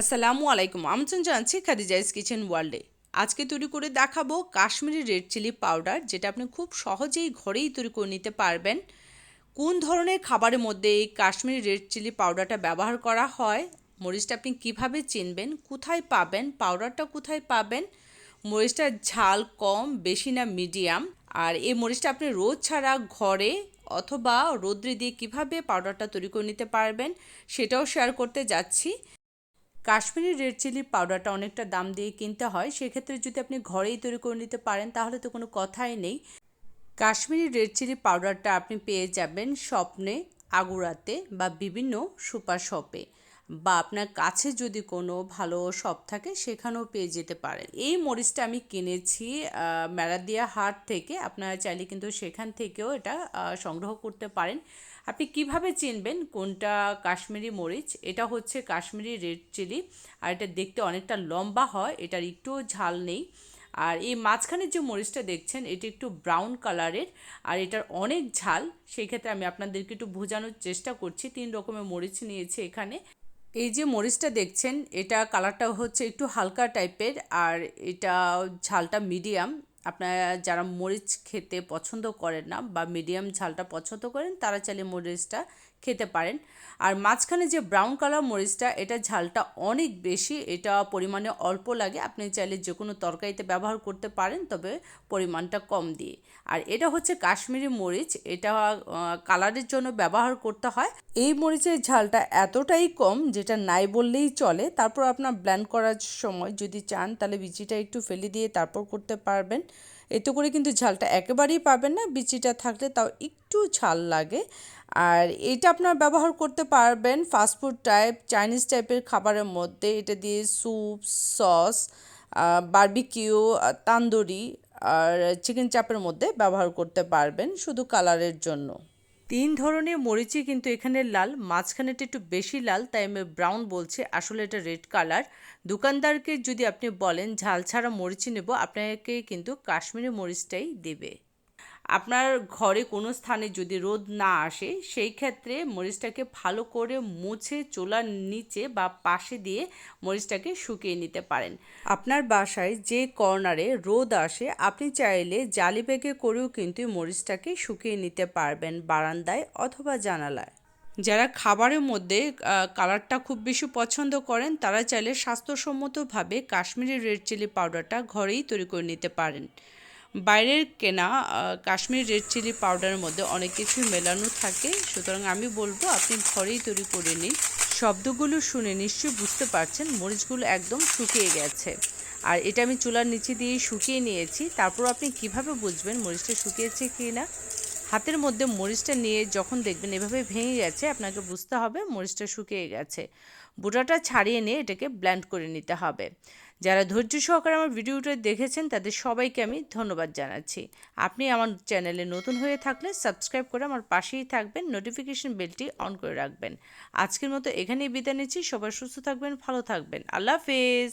আসসালামু আলাইকুম। আমন্ত্রণ জানাচ্ছি খাদিজাইস কিচেন ওয়ার্ল্ডে। আজকে তৈরি করে দেখাবো কাশ্মীরি রেড চিলি পাউডার, যেটা আপনি খুব সহজেই ঘরেই তৈরি করে নিতে পারবেন। কোন ধরনের খাবারের মধ্যে এই কাশ্মীরি রেড চিলি পাউডারটা ব্যবহার করা হয়, মরিচটা আপনি কীভাবে চিনবেন, কোথায় পাবেন, পাউডারটা কোথায় পাবেন, মরিচটার ঝাল কম, বেশি না মিডিয়াম, আর এই মরিচটা আপনি রোদ ছাড়া ঘরে অথবা রোদ্রে দিয়ে কীভাবে পাউডারটা তৈরি করে নিতে পারবেন, সেটাও শেয়ার করতে যাচ্ছি। কাশ্মীরি রেড চিলি পাউডারটা অনেকটা দাম দিয়ে কিনতে হয়, সেক্ষেত্রে যদি আপনি ঘরেই তৈরি করে নিতে পারেন, তাহলে তো কোনো কথাই নেই। কাশ্মীরি রেড চিলি পাউডারটা আপনি পেয়ে যাবেন স্বপ্নে, আগুরাতে বা বিভিন্ন সুপার শপে বা আপনার কাছে যদি কোনো ভালো শপ থাকে, সেখানেও পেয়ে যেতে পারেন। এই মরিচটা আমি কিনেছি ম্যারাদিয়া হাট থেকে। আপনারা চাইলে কিন্তু সেখান থেকেও এটা সংগ্রহ করতে পারেন। আপনি কীভাবে চিনবেন কোনটা কাশ্মীরি মরিচ? এটা হচ্ছে কাশ্মীরি রেড চিলি, আর এটা দেখতে অনেকটা লম্বা হয়, এটার একটুও ঝাল নেই। আর এই মাঝখানের যে মরিচটা দেখছেন, এটি একটু ব্রাউন কালারের, আর এটার অনেক ঝাল। সেই ক্ষেত্রে আমি আপনাদেরকে একটু বোঝানোর চেষ্টা করছি। তিন রকমের মরিচ নিয়েছি এখানে। এই যে মরিচটা দেখছেন, এটা কালারটা হচ্ছে একটু হালকা টাইপের, আর এটা ঝালটা মিডিয়াম। আপনারা যারা মরিচ খেতে পছন্দ করেন না বা মিডিয়াম ঝালটা পছন্দ করেন, তারা চাইলে মরিচটা খেতে পারেন। আর মাঝখানে যে ব্রাউন কালার মরিচটা, এটা ঝালটা অনেক বেশি, এটা পরিমাণে অল্প লাগে। আপনি চাইলে যে কোনো তরকারিতে ব্যবহার করতে পারেন, তবে পরিমাণটা কম দিয়ে। আর এটা হচ্ছে কাশ্মীরি মরিচ, এটা কালারের জন্য ব্যবহার করতে হয়। এই মরিচের ঝালটা এতটাই কম, যেটা নাই বললেই চলে। তারপর আপনার ব্ল্যান্ড করার সময় যদি চান, তাহলে বিচিটা একটু ফেলে দিয়ে তারপর করতে পারবেন। এতে করে কিন্তু ঝালটা একেবারেই পাবেন না, বিচিটা থাকলে তাও একটু ঝাল লাগে। আর এটা আপনার ব্যবহার করতে পারবেন ফাস্টফুড টাইপ চাইনিজ টাইপের খাবারের মধ্যে। এটা দিয়ে স্যুপ সস বার্বিকিউ তান্দুরি আর চিকেন চাপের মধ্যে ব্যবহার করতে পারবেন শুধু কালারের জন্য। তিন ধরনের মরিচই কিন্তু এখানে লাল মাঝখানেটা একটু বেশি লাল, তাই আমি ব্রাউন বলছি। আসলে এটা রেড কালার দোকানদারকে যদি আপনি বলেন, ঝাল ছাড়া মরিচি নেব, আপনাকে কিন্তু কাশ্মীরি মরিচটাই দেবে। আপনার ঘরে কোনো স্থানে যদি রোদ না আসে, সেই ক্ষেত্রে মরিচটাকে ভালো করে মুছে চোলার নিচে বা পাশে দিয়ে মরিচটাকে শুকিয়ে নিতে পারেন। আপনার বাসায় যে কর্নারে রোদ আসে, আপনি চাইলে জালি ব্যাগে করেও কিন্তু মরিচটাকে শুকিয়ে নিতে পারবেন বারান্দায় অথবা জানালায়। যারা খাবারের মধ্যে কালারটা খুব বেশি পছন্দ করেন, তারা চাইলে স্বাস্থ্যসম্মতভাবে কাশ্মীরি রেড চিলি পাউডারটা ঘরেই তৈরি করে নিতে পারেন। বাইরের কেনা কাশ্মীর রেড চিলি পাউডারের মধ্যে অনেক কিছু মেলানো থাকে। সুতরাং আমি বলব, আপনি ঘরেই তৈরি করে নিন। শব্দগুলো শুনে নিশ্চয়ই বুঝতে পারছেন, মরিচগুলো একদম শুকিয়ে গেছে। আর এটা আমি চুলার নিচে দিয়ে শুকিয়ে নিয়েছি। তারপর আপনি কীভাবে বুঝবেন মরিচটা শুকিয়েছে কি না হাতের মধ্যে মরিচটা নিয়ে যখন দেখবেন এভাবে ভেঙে গেছে, আপনাকে বুঝতে হবে মরিচটা শুকিয়ে গেছে। বুটাটা ছাড়িয়ে নিয়ে এটাকে ব্ল্যান্ড করে নিতে হবে। যারা ধৈর্য সহকারে আমার ভিডিওটা দেখেছেন, তাদের সবাইকে আমি ধন্যবাদ জানাচ্ছি। আপনি আমার চ্যানেলে নতুন হয়ে থাকলে সাবস্ক্রাইব করে আমার পাশেই থাকবেন, নোটিফিকেশন বেলটি অন করে রাখবেন। আজকের মতো এখানেই বিদায় নিচ্ছি। সবাই সুস্থ থাকবেন, ভালো থাকবেন। আল্লাহ হাফেজ।